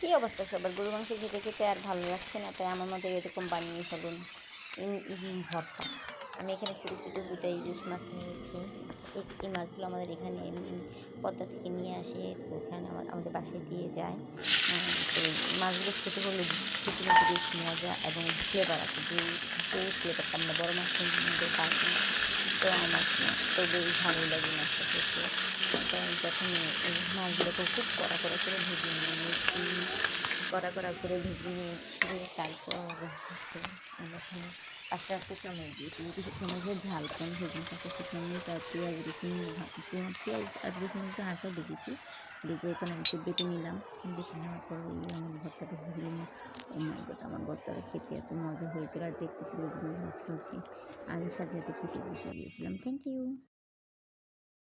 কী অবস্থা সবার? গরু মাংস খেতে খেতে আর ভালো লাগছে না, তাই আমার মতো এরকম বানিয়ে ফেলুন। ভর্তা। আমি এখানে ছোটো ছোটো দুটো ইলিশ মাছ নিয়েছি। এই- মাছগুলো আমাদের এখানে পদ্মা থেকে নিয়ে আসে, তো আমা- আমাদের বাসায় দিয়ে যায়। তো মাছগুলো ছোটো হলে খেতে কিন্তু বেশ মজা এবং ফ্লেভার আছে। যে যে ফ্লেভারটা আমরা বড় মাছের মধ্যে পাই, তো আমার তো বেশ ভালোই লাগে মাছটা খেতে। প্রথমে মাছগুলোকে খুব কড়া কড়া করে ভেজে নিয়েছি। কড়া কড়া করে ভেজে নিয়েছি, তারপর হচ্ছে আমরা আস্তে আস্তে সময় দিয়েছি যদি সময়ের ঝাল কম ভেজে থাকে সেখানে তার পেঁয়াজ রসুন, পেঁয়াজ আর রসুন একটু দেখেছি দেখে ওখানে আমি একটু বেটে নিলাম। বেটে নেওয়ার পর ওই আমার ভর্তাটা ভেজে মাই গড আমার ভর্তাটা খেতে এত মজা হয়েছিল। আর দেখতে ছিল ঝুলছি আমি সাজাতে খেতে বসে গিয়েছিলাম থ্যাংক ইউ